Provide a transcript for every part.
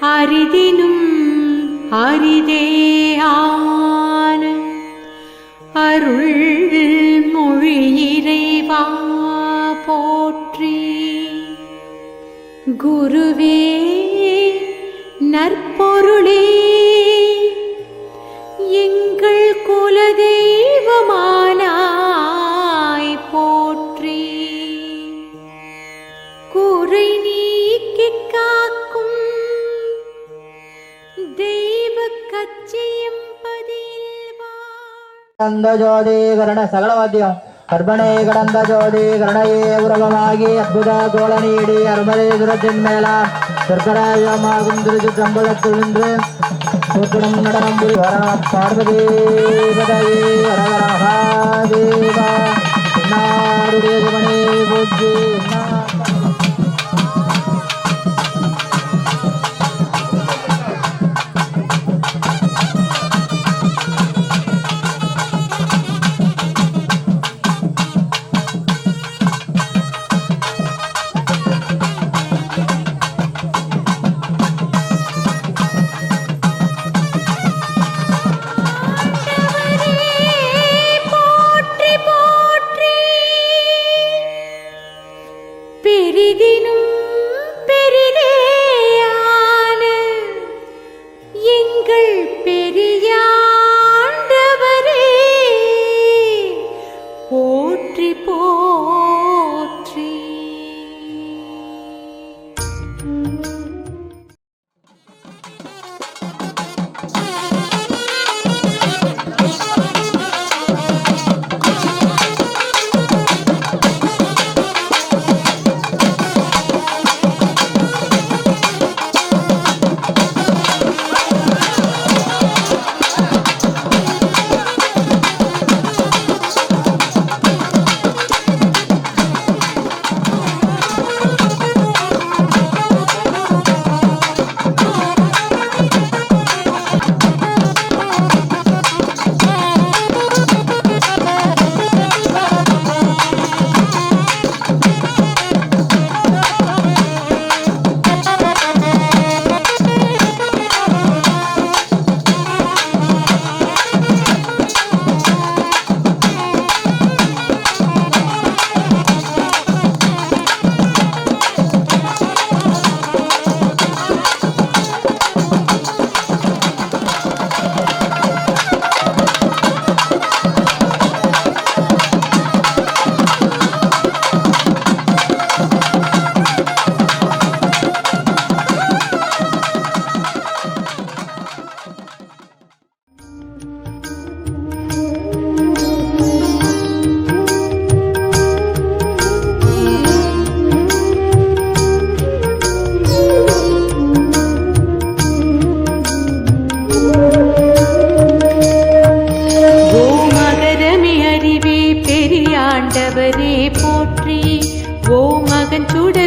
அரிதினும் அரிதேயான அருள் மொழி இறைவா போற்றி. குருவே நற்பொருளே எங்கள் குலதே கடந்த ஜோதி கரண சகல வாத்தியம் கற்பனை கடந்த ஜோதி கரணையே உருவமாகி அற்புத கோல நீடி அருமலை துரத்தின் மேலாம். சர்க்கராயமாகும் திருச்சி சம்பளத்தில் நின்று சூத்திரம் நடனம் புரி வரண பார்வதி பதவி வரவரஹா தேவா. பூஜ்ஜி போற்றி போற்றி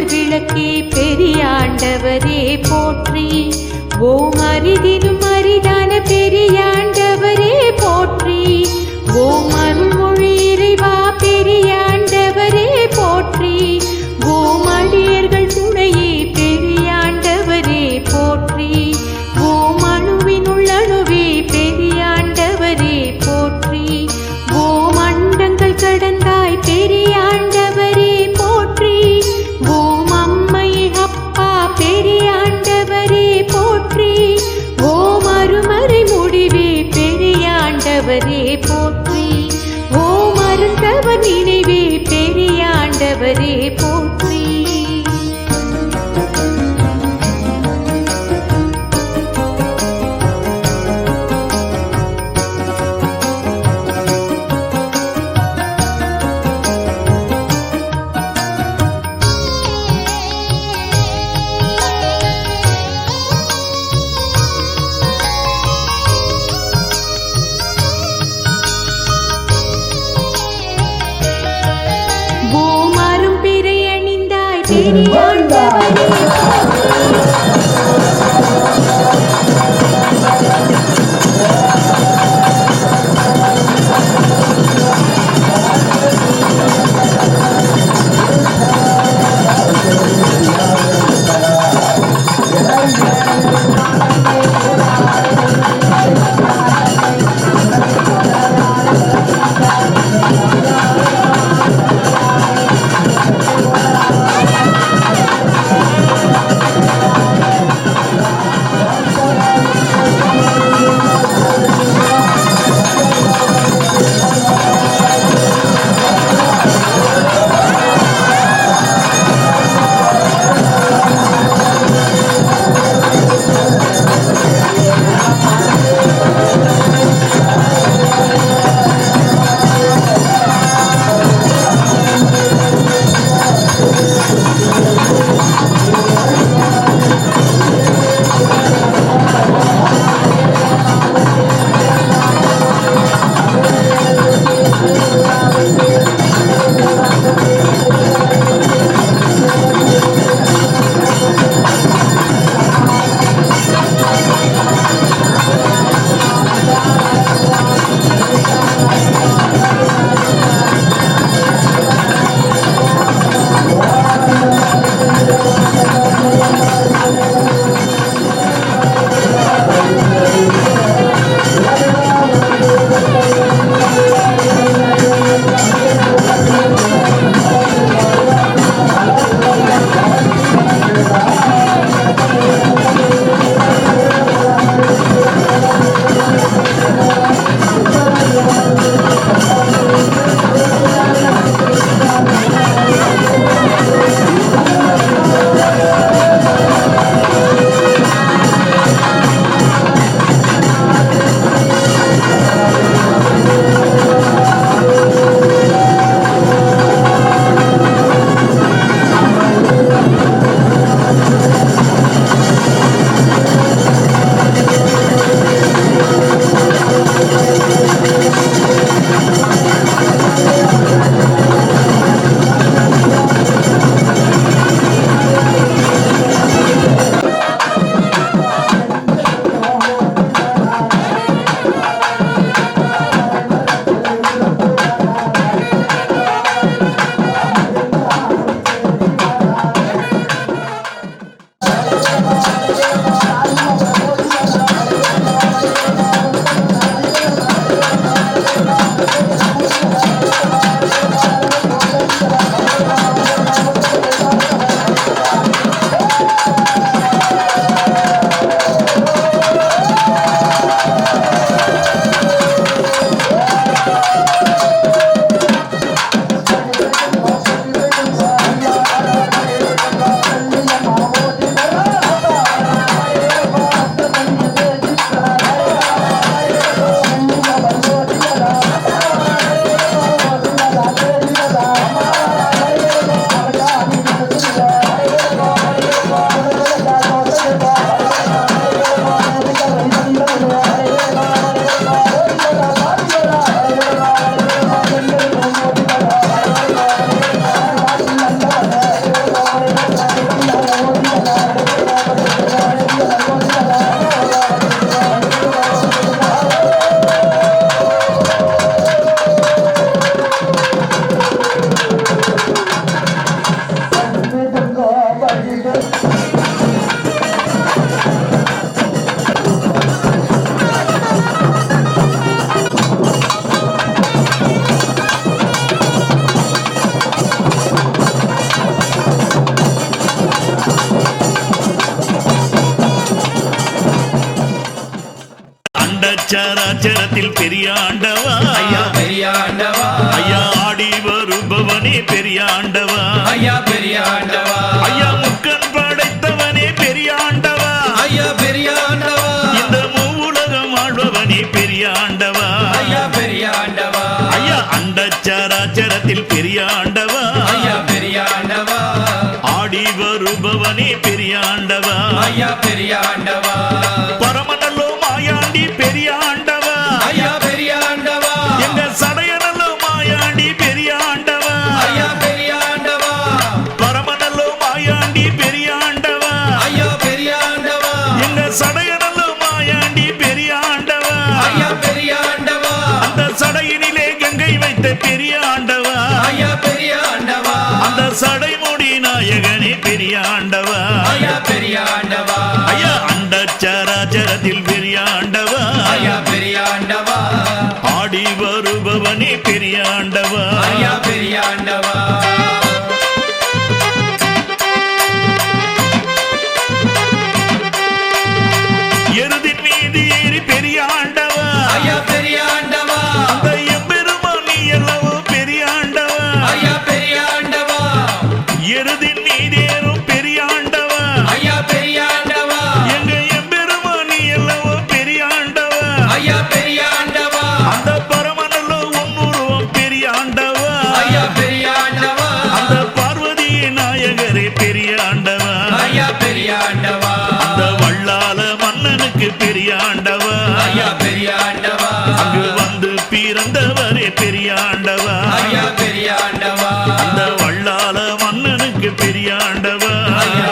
மகன் விளக்கே பெரியாண்டவரே போற்றி. ஓம் அரிதினும் அரிதான பெரியா அணிந்தாய் பெரிய ஆண்டவா ஐயா பெரிய ஆண்டவா ஐயா முக்கன் படைத்தவனே பெரிய ஆண்டவா ஐயா பெரிய ஆண்டவா இந்த மூலகம் ஆழ்பவனே பெரிய ஆண்டவா ஐயா பெரிய ஆண்டவா ஐயா அண்டச்சராச்சரத்தில் பெரிய ஆண்டவா ஐயா பெரிய ஆடி வருபவனே பெரிய ஐயா பெரிய பெரிய ஆண்டவா. பெரிய ஆண்டவா. அந்த சடைமுடி நாயகனே பெரிய ஆண்டவா. பெரிய ஆண்டவா. ஐயா அந்த சராச்சரத்தில் பெரிய ஆண்டவா. பெரிய ஆண்டவா. ஆடி வருபவனே பெரிய ஆண்டவா. பெரிய ஆண்டவா.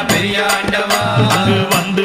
பெரிய ஆண்டவா? வந்து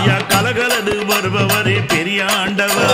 ஐயா கலகலது வருபவரே பெரிய ஆண்டவர்.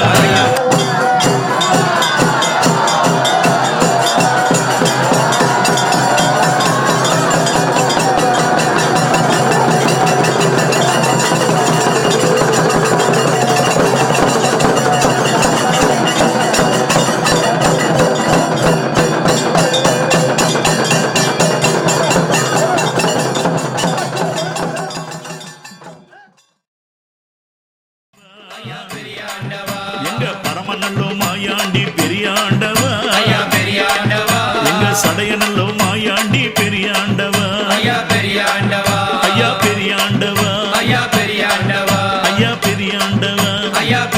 Yeah.